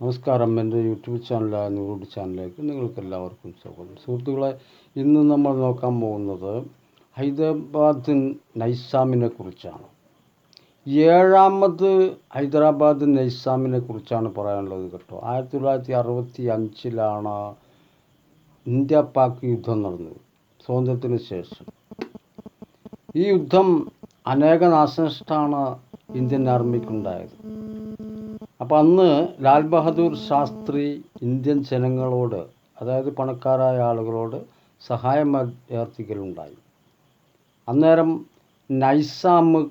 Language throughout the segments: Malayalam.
നമസ്കാരം. എന്റെ യൂട്യൂബ് ചാനലായ നൂറുഡ് ചാനലിലേക്ക് നിങ്ങൾക്ക് എല്ലാവർക്കും സ്വാഗതം. സുഹൃത്തുക്കളെ ഇന്ന് നമ്മൾ നോക്കാൻ പോകുന്നത് ഹൈദരാബാദിൻ നൈസാമിനെ കുറിച്ചാണ്. ഏഴാമത് ഹൈദരാബാദ് നൈസാമിനെ കുറിച്ചാണ് പറയാനുള്ളത് കേട്ടോ. ആയിരത്തി തൊള്ളായിരത്തി അറുപത്തി അഞ്ചിലാണ് ഇന്ത്യ പാക് യുദ്ധം നടന്നത് സ്വാതന്ത്ര്യത്തിന് ശേഷം. ഈ യുദ്ധം അനേക നാശനഷ്ടമാണ് ഇന്ത്യൻ ആർമിക്കുണ്ടായത്. അപ്പോൾ അന്ന് ലാൽ ബഹദൂർ ശാസ്ത്രി ഇന്ത്യൻ ജനങ്ങളോട് അതായത് പണക്കാരായ ആളുകളോട് സഹായം അഭ്യർത്ഥിക്കലുണ്ടായി. അന്നേരം നൈസാം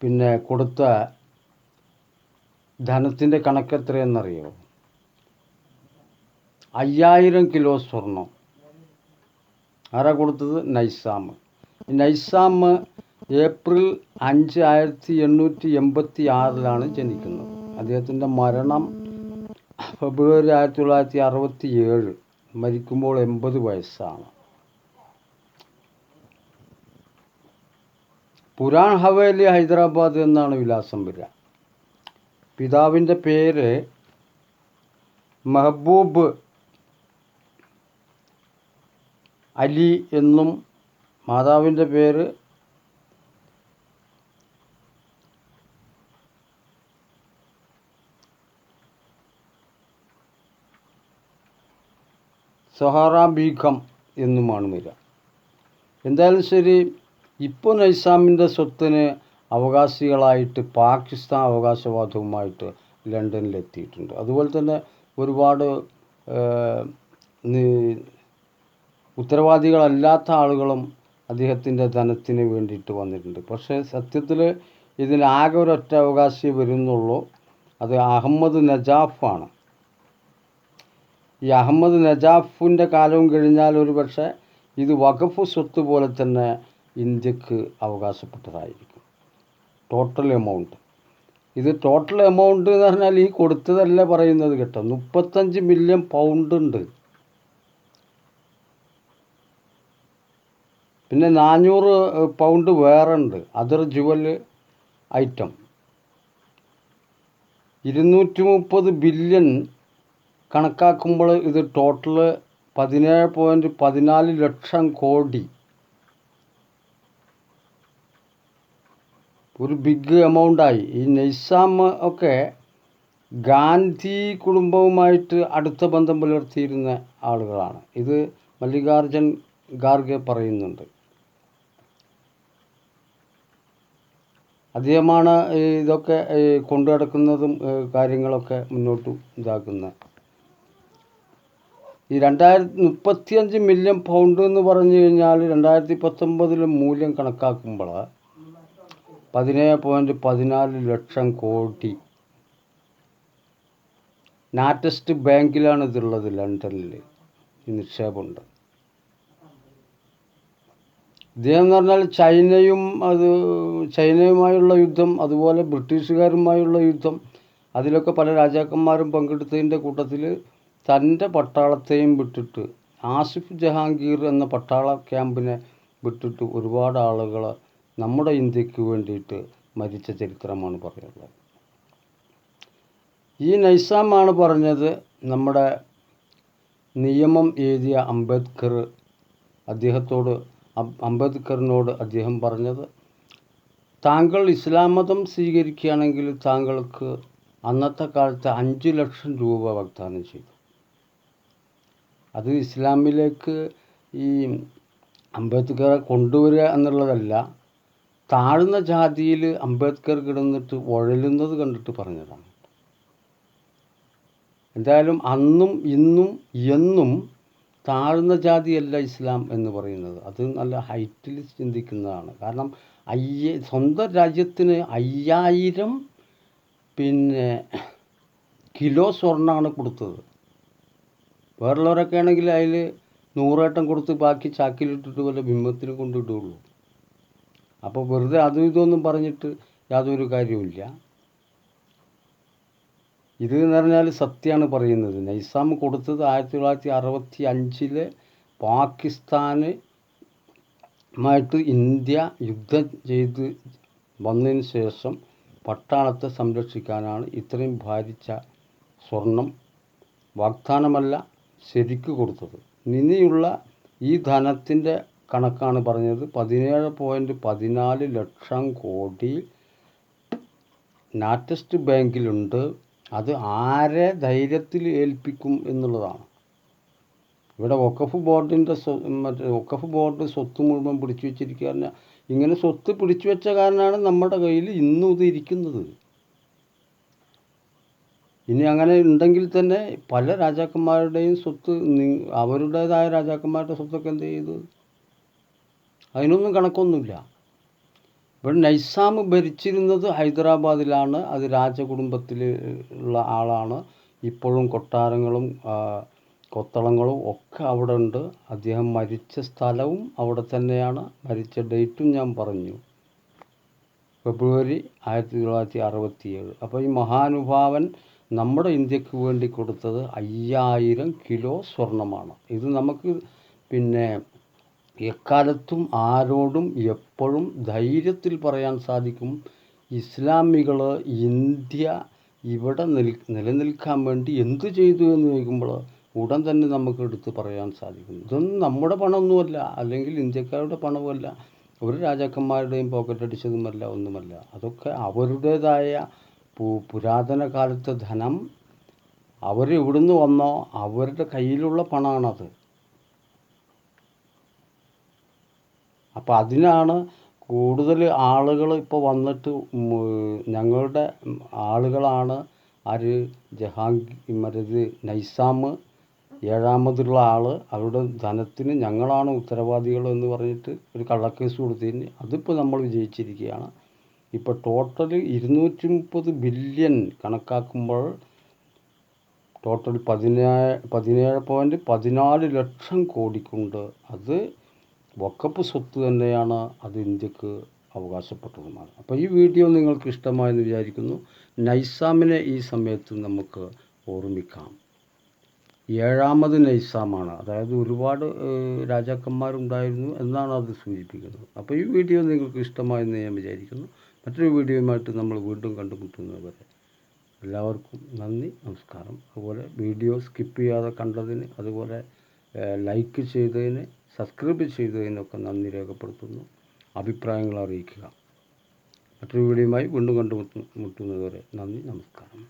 പിന്നെ കൊടുത്ത ധനത്തിന്റെ കണക്ക് എത്രയെന്നറിയോ? അയ്യായിരം കിലോ സ്വർണം ആരാ കൊടുത്തത്? നൈസാം. നൈസാം ഏപ്രിൽ അഞ്ച് ആയിരത്തി എണ്ണൂറ്റി എൺപത്തി ആറിലാണ് ജനിക്കുന്നത്. അദ്ദേഹത്തിന്റെ മരണം ഫെബ്രുവരി ആയിരത്തി തൊള്ളായിരത്തി അറുപത്തി ഏഴ് മരിക്കുമ്പോൾ എൺപത് വയസ്സാണ്. പുരാൺ ഹവേലി ഹൈദരാബാദ് എന്നാണ് വിലാസം വരിക. പിതാവിന്റെ പേര് മെഹബൂബ് അലി എന്നും മാതാവിന്റെ പേര് സഹാറ ബീഗം എന്നുമാണ് വരിക. എന്തായാലും ശരി ഇപ്പോൾ നൈസാമിന്റെ സ്വത്തിന് അവകാശികളായിട്ട് പാകിസ്ഥാൻ അവകാശവാദവുമായിട്ട് ലണ്ടനിലെത്തിയിട്ടുണ്ട്. അതുപോലെ തന്നെ ഒരുപാട് ഉത്തരവാദികളല്ലാത്ത ആളുകളും അദ്ദേഹത്തിന്റെ ധനത്തിന് വേണ്ടിയിട്ട് വന്നിട്ടുണ്ട്. പക്ഷേ സത്യത്തിൽ ഇതിനാകെ ഒരൊറ്റ അവകാശി വരുന്നുള്ളൂ. അത് അഹമ്മദ് നജാഫാണ്. ഈ അഹമ്മദ് നജാഫിന്റെ കാലവും കഴിഞ്ഞാൽ ഒരു പക്ഷേ ഇത് വഖഫ് സ്വത്ത് പോലെ തന്നെ ഇന്ത്യയ്ക്ക് അവകാശപ്പെട്ടതായിരിക്കും. ടോട്ടൽ എമൗണ്ട് ഇത് ടോട്ടൽ എമൗണ്ട് എന്ന് പറഞ്ഞാൽ ഈ കൊടുത്തതല്ല പറയുന്നത് കേട്ടോ. മുപ്പത്തഞ്ച് മില്യൺ പൗണ്ട് ഉണ്ട്. പിന്നെ നാനൂറ് പൗണ്ട് വേറെ ഉണ്ട്. അതർ ജുവൽ ഐറ്റം ഇരുന്നൂറ്റി മുപ്പത് ബില്യൺ കണക്കാക്കുമ്പോൾ ഇത് ടോട്ടൽ പതിനേഴ് പോയിന്റ് പതിനാല് ലക്ഷം കോടി. ഒരു ബിഗ് എമൗണ്ടായി ഈ നൈസാം ഒക്കെ ഗാന്ധി കുടുംബവുമായിട്ട് അടുത്ത ബന്ധം പുലർത്തിയിരുന്ന ആളുകളാണ്. ഇത് മല്ലികാർജുൻ ഖാർഗെ പറയുന്നുണ്ട്. അദ്ദേഹമാണ് ഇതൊക്കെ കൊണ്ടു നടക്കുന്നതും കാര്യങ്ങളൊക്കെ മുന്നോട്ട് ഇതാക്കുന്നത് ഈ രണ്ടായിരത്തി മുപ്പത്തിയഞ്ച് മില്യൺ പൗണ്ട് എന്ന് പറഞ്ഞു കഴിഞ്ഞാൽ രണ്ടായിരത്തി പത്തൊമ്പതിലെ മൂല്യം കണക്കാക്കുമ്പോൾ പതിനേഴ് പോയിന്റ് പതിനാല് ലക്ഷം കോടി നാറ്റസ്റ്റ് ബാങ്കിലാണ് ഇതുള്ളത് ലണ്ടനിൽ ഈ നിക്ഷേപമുണ്ട്. ഇദ്ദേഹം എന്ന് പറഞ്ഞാൽ ചൈനയും അത് ചൈനയുമായുള്ള യുദ്ധം അതുപോലെ ബ്രിട്ടീഷുകാരുമായുള്ള യുദ്ധം അതിലൊക്കെ പല രാജാക്കന്മാരും പങ്കെടുത്തതിന്റെ കൂട്ടത്തിൽ തന്റെ പട്ടാളത്തെയും വിട്ടിട്ട് ആസിഫ് ജഹാംഗീർ എന്ന പട്ടാള ക്യാമ്പിനെ വിട്ടിട്ട് ഒരുപാട് ആളുകൾ നമ്മുടെ ഇന്ത്യയ്ക്ക് വേണ്ടിയിട്ട് മരിച്ച ചരിത്രമാണ് പറയുന്നത്. ഈ നൈസാമാണ് പറഞ്ഞത് നമ്മുടെ നിയമം എഴുതിയ അംബേദ്കർ അദ്ദേഹത്തോട് അംബേദ്കറിനോട് അദ്ദേഹം പറഞ്ഞത് താങ്കൾ ഇസ്ലാം മതം സ്വീകരിക്കുകയാണെങ്കിൽ താങ്കൾക്ക് അന്നത്തെ കാലത്ത് അഞ്ച് ലക്ഷം രൂപ വാഗ്ദാനം ചെയ്തു. അത് ഇസ്ലാമിലേക്ക് ഈ അംബേദ്കറെ കൊണ്ടുവരിക എന്നുള്ളതല്ല താഴ്ന്ന ജാതിയിൽ അംബേദ്കർ കിടന്നിട്ട് ഉഴലുന്നത് കണ്ടിട്ട് പറഞ്ഞതാണ്. എന്തായാലും അന്നും ഇന്നും എന്നും താഴ്ന്ന ജാതിയല്ല ഇസ്ലാം എന്ന് പറയുന്നത്. അത് നല്ല ഹൈറ്റിൽ ചിന്തിക്കുന്നതാണ്. കാരണം അയ്യ സ്വന്തം രാജ്യത്തിന് അയ്യായിരം പിന്നെ കിലോ സ്വർണമാണ് കൊടുത്തത്. വേറുള്ളവരൊക്കെ ആണെങ്കിൽ അതിൽ നൂറേട്ടം കൊടുത്ത് ബാക്കി ചാക്കിലിട്ടിട്ട് വല്ല ബിംബത്തിന് കൊണ്ടിടുള്ളൂ. അപ്പോൾ വെറുതെ അതും ഇതൊന്നും പറഞ്ഞിട്ട് യാതൊരു കാര്യവുമില്ല ഇത് എന്ന് പറഞ്ഞാൽ സത്യമാണ് പറയുന്നത്. നൈസാം കൊടുത്തത് ആയിരത്തി തൊള്ളായിരത്തി അറുപത്തി അഞ്ചിൽ പാകിസ്ഥാന് മായിട്ട് ഇന്ത്യ യുദ്ധം ചെയ്ത് വന്നതിന് ശേഷം പട്ടാളത്തെ സംരക്ഷിക്കാനാണ് ഇത്രയും ഭാരിച്ച സ്വർണം. വാഗ്ദാനമല്ല ശരിക്ക് കൊടുത്തത്. നിനിയുള്ള ഈ ധനത്തിന്റെ കണക്കാണ് പറഞ്ഞത്. പതിനേഴ് പോയിന്റ് പതിനാല് ലക്ഷം കോടി നാറ്റസ്റ്റ് ബാങ്കിലുണ്ട്. അത് ആരെ ധൈര്യത്തിൽ ഏൽപ്പിക്കും എന്നുള്ളതാണ്. ഇവിടെ വഖഫ് ബോർഡിന്റെ മറ്റേ വഖഫ് ബോർഡ് സ്വത്ത് മുഴുവൻ പിടിച്ചു വെച്ചിരിക്കുക ഇങ്ങനെ സ്വത്ത് പിടിച്ചു വെച്ച കാരണമാണ് നമ്മുടെ കയ്യിൽ ഇന്നും ഇത് ഇരിക്കുന്നത്. ഇനി അങ്ങനെ ഉണ്ടെങ്കിൽ തന്നെ പല രാജാക്കന്മാരുടെയും സ്വത്ത് അവരുടേതായ രാജാക്കന്മാരുടെ സ്വത്തൊക്കെ എന്ത് ചെയ്തു? അതിനൊന്നും കണക്കൊന്നുമില്ല. ഇവിടെ നൈസാം ഭരിച്ചിരുന്നത് ഹൈദരാബാദിലാണ്. അത് രാജകുടുംബത്തിൽ ഉള്ള ആളാണ്. ഇപ്പോഴും കൊട്ടാരങ്ങളും കൊത്തളങ്ങളും ഒക്കെ അവിടെ ഉണ്ട്. അദ്ദേഹം മരിച്ച സ്ഥലവും അവിടെ തന്നെയാണ്. മരിച്ച ഡേറ്റും ഞാൻ പറഞ്ഞു. ഫെബ്രുവരി ആയിരത്തി തൊള്ളായിരത്തി അറുപത്തിയേഴ്. അപ്പോൾ ഈ മഹാനുഭാവൻ നമ്മുടെ ഇന്ത്യയ്ക്ക് വേണ്ടി കൊടുത്തത് അയ്യായിരം കിലോ സ്വർണമാണ് ഇത് നമുക്ക് പിന്നെ എക്കാലത്തും ആരോടും എപ്പോഴും ധൈര്യത്തിൽ പറയാൻ സാധിക്കും. ഇസ്ലാമികൾ ഇന്ത്യ ഇവിടെ നിൽ നിലനിൽക്കാൻ വേണ്ടി എന്തു ചെയ്തു എന്ന് ചോദിക്കുമ്പോൾ ഉടൻ തന്നെ നമുക്ക് എടുത്ത് പറയാൻ സാധിക്കും. ഇതൊന്നും നമ്മുടെ പണമൊന്നുമല്ല അല്ലെങ്കിൽ ഇന്ത്യക്കാരുടെ പണവുമല്ല. ഒരു രാജാക്കന്മാരുടെയും പോക്കറ്റ് അടിച്ചതുമല്ല ഒന്നുമല്ല. അതൊക്കെ അവരുടേതായ പുരാതന കാലത്തെ ധനം അവർ എവിടുന്ന് വന്നോ അവരുടെ കയ്യിലുള്ള പണമാണത് അപ്പോൾ അതിനാണ് കൂടുതൽ ആളുകൾ ഇപ്പോൾ വന്നിട്ട് ഞങ്ങളുടെ ആളുകളാണ് ആര് ജഹാംഗീർ മറ്റേത് നൈസാം ഏഴാമതുള്ള ആൾ അവരുടെ ധനത്തിന് ഞങ്ങളാണ് ഉത്തരവാദികൾ എന്ന് പറഞ്ഞിട്ട് ഒരു കള്ളക്കേസ് കൊടുത്തതിന് അതിപ്പോൾ നമ്മൾ വിജയിച്ചിരിക്കുകയാണ്. ഇപ്പോൾ ടോട്ടൽ ഇരുന്നൂറ്റി മുപ്പത് ബില്യൺ കണക്കാക്കുമ്പോൾ ടോട്ടൽ പതിനേഴ് പതിനേഴ് പോയിന്റ് പതിനാല് ലക്ഷം കോടിക്കുണ്ട്. അത് വക്കപ്പ് സ്വത്ത് തന്നെയാണ് അത് ഇന്ത്യയ്ക്ക് അവകാശപ്പെട്ടതുമാണ് അപ്പോൾ ഈ വീഡിയോ നിങ്ങൾക്ക് ഇഷ്ടമായെന്ന് വിചാരിക്കുന്നു. നൈസാമിനെ ഈ സമയത്ത് നമുക്ക് ഓർമ്മിക്കാം. ഏഴാമത് നൈസാമാണ്. അതായത് ഒരുപാട് രാജാക്കന്മാരുണ്ടായിരുന്നു എന്നാണ് അത് സൂചിപ്പിക്കുന്നത്. അപ്പോൾ ഈ വീഡിയോ നിങ്ങൾക്ക് ഇഷ്ടമായെന്ന് ഞാൻ വിചാരിക്കുന്നു. മറ്റൊരു വീഡിയോയുമായിട്ട് നമ്മൾ വീണ്ടും കണ്ടുമുട്ടുന്നത് വരെ എല്ലാവർക്കും നന്ദി നമസ്കാരം. അതുപോലെ വീഡിയോ സ്കിപ്പ് ചെയ്യാതെ കണ്ടതിന് അതുപോലെ ലൈക്ക് ചെയ്തതിന് സബ്സ്ക്രൈബ് ചെയ്തതിനൊക്കെ നന്ദി രേഖപ്പെടുത്തുന്നു. അഭിപ്രായങ്ങൾ അറിയിക്കുക. മറ്റൊരു വീഡിയോയുമായി വീണ്ടും കണ്ടുമുട്ടുന്നതുവരെ നന്ദി നമസ്കാരം.